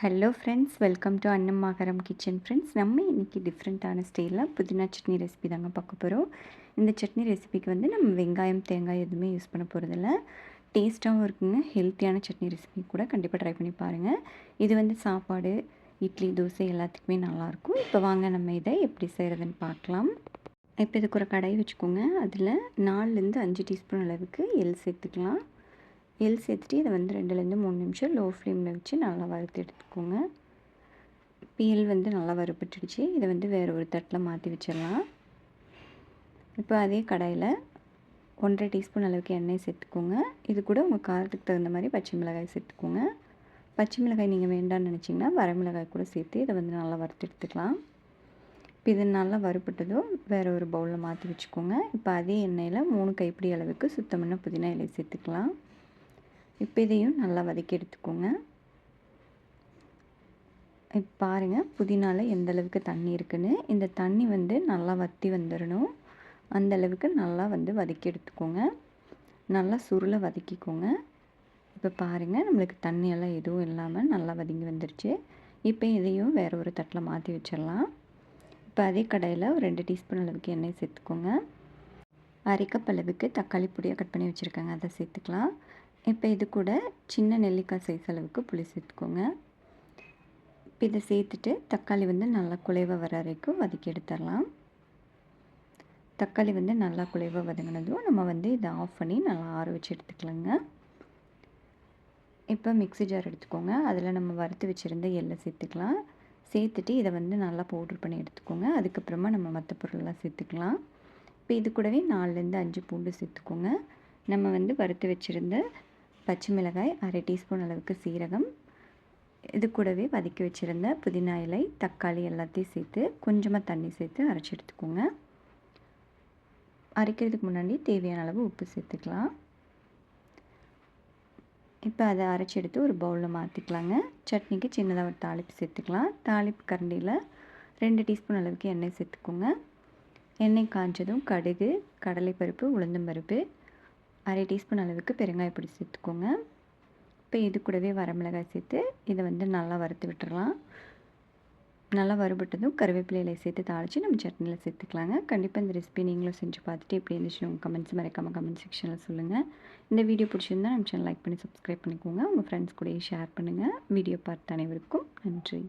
Hello friends welcome to அன்னமாகரம் kitchen friends நம்ம இன்றைக்கி டிஃப்ரெண்ட்டான ஸ்டைலில் புதினா சட்னி ரெசிபி தாங்க பார்க்க போகிறோம் இந்த சட்னி ரெசிபிக்கு வந்து நம்ம வெங்காயம் தேங்காய் எதுவுமே யூஸ் பண்ண போகிறதில்ல டேஸ்ட்டாகவும் இருக்குங்க. ஹெல்த்தியான சட்னி ரெசிபி கூட கண்டிப்பாக ட்ரை பண்ணி பாருங்கள் இது வந்து சாப்பாடு இட்லி தோசை எல்லாத்துக்குமே நல்லாயிருக்கும். இப்போ வாங்க நம்ம இதை எப்படி செய்கிறதுன்னு பார்க்கலாம். இப்போ இதுக்கு ஒரு கடாய் வச்சுக்கோங்க. அதில் நாலுலேருந்து அஞ்சு டீஸ்பூன் அளவுக்கு எள் சேர்த்துக்கலாம். எல் சேர்த்துட்டு இதை வந்து ரெண்டுலேருந்து மூணு நிமிஷம் லோ ஃப்ளேமில் வச்சு நல்லா வறுத்து எடுத்துக்கோங்க. பீல் வந்து நல்லா வறுப்பட்டுடுச்சு இதை வந்து வேறு ஒரு தட்டில் மாற்றி வச்சிடலாம். இப்போ அதே கடாயில் ஒன்றரை டீஸ்பூன் அளவுக்கு எண்ணெய் சேர்த்துக்கோங்க. இது கூட உங்கள் காரத்துக்கு தகுந்த மாதிரி பச்சை மிளகாய் சேர்த்துக்கோங்க. பச்சை மிளகாய் நீங்கள் வேண்டாம்னு நினச்சிங்கன்னா வரமிளகாய் கூட சேர்த்து இதை வந்து நல்லா வறுத்து எடுத்துக்கலாம். இப்போ இது நல்லா வறுப்பட்டதும் வேறு ஒரு பவுலில் மாற்றி வச்சுக்கோங்க. இப்போ அதே எண்ணெயில் மூணு கைப்பிடி அளவுக்கு சுத்தமான புதினா இலை சேர்த்துக்கலாம். இப்போ இதையும் நல்லா வதக்கி எடுத்துக்கோங்க. இப்போ பாருங்கள் புதினால எந்த அளவுக்கு தண்ணி இருக்குன்னு. இந்த தண்ணி வந்து நல்லா வற்றி வந்துடணும் அந்த அளவுக்கு நல்லா வந்து வதக்கி எடுத்துக்கோங்க. நல்லா சுருளை வதக்கிக்கோங்க. இப்போ பாருங்கள் நம்மளுக்கு தண்ணியெல்லாம் எதுவும் இல்லாமல் நல்லா வதங்கி வந்துருச்சு. இப்போ இதையும் வேறு ஒரு தட்டில் மாற்றி வச்சிடலாம். இப்போ அதே கடையில் ஒரு ரெண்டு டீஸ்பூன் அளவுக்கு எண்ணெய் சேர்த்துக்கோங்க. அரைக்கப் அளவுக்கு தக்காளி பொடியாக கட் பண்ணி வச்சுருக்காங்க அதை சேர்த்துக்கலாம். இப்போ இது கூட சின்ன நெல்லிக்காய் சைஸ் அளவுக்கு புளி சேர்த்துக்கோங்க. இப்போ இதை சேர்த்துட்டு தக்காளி வந்து நல்லா குலைவாக வர வரைக்கும் வதக்கி எடுத்துடலாம். தக்காளி வந்து நல்லா குலைவாக வதங்கினதும் நம்ம வந்து இதை ஆஃப் பண்ணி நல்லா ஆற வச்சு எடுத்துக்கலாங்க. இப்போ மிக்சி ஜார் எடுத்துக்கோங்க. அதில் நம்ம வறுத்து வச்சுருந்த எள்ளை சேர்த்துக்கலாம். சேர்த்துட்டு இதை வந்து நல்லா பவுட்ரு பண்ணி எடுத்துக்கோங்க. அதுக்கப்புறமா நம்ம மற்ற பொருளெலாம் சேர்த்துக்கலாம். இப்போ இது கூடவே நாலுலேருந்து அஞ்சு பூண்டு சேர்த்துக்கோங்க. நம்ம வந்து வறுத்து வச்சுருந்த பச்சை மிளகாய் அரை டீஸ்பூன் அளவுக்கு சீரகம். இது கூடவே வதக்கி வச்சுருந்த புதினா இலை தக்காளி எல்லாத்தையும் சேர்த்து கொஞ்சமாக தண்ணி சேர்த்து அரைச்சி எடுத்துக்கோங்க. அரைக்கிறதுக்கு முன்னாடி தேவையான அளவு உப்பு சேர்த்துக்கலாம். இப்போ அதை அரைச்சி எடுத்து ஒரு பவுலில் மாற்றிக்கலாங்க சட்னிக்கு சின்னதாக ஒரு தாளிப்பு சேர்த்துக்கலாம். தாளிப்பு கரண்டியில் ரெண்டு டீஸ்பூன் அளவுக்கு எண்ணெய் சேர்த்துக்கோங்க. எண்ணெய் காய்ஞ்சதும் கடுகு கடலைப்பருப்பு உளுந்தம்பருப்பு அரை டீஸ்பூன் அளவுக்கு பெருங்காய பொடி சேர்த்துக்கோங்க. இப்போ இது கூடவே வரமிளகாய் சேர்த்து இதை வந்து நல்லா வறுத்து விட்டுறலாம். நல்லா வறுபட்டதும் கருவேப்பிலையில சேர்த்து தாளித்து நம்ம சட்னியில் சேர்த்துக்கலாங்க. கண்டிப்பாக இந்த ரெசிபி நீங்களும் செஞ்சு பார்த்துட்டு எப்படி இருந்துச்சு உங்கள் கமெண்ட்ஸ் மறைக்காமல் கமெண்ட் செக்ஷனில் சொல்லுங்கள் இந்த வீடியோ பிடிச்சிருந்தா நம்ம சேனல் லைக் பண்ணி சப்ஸ்கிரைப் பண்ணிக்கோங்க. உங்கள் ஃப்ரெண்ட்ஸ் கூட ஷேர் பண்ணுங்கள் வீடியோ பார்த்த அனைவருக்கும் நன்றி.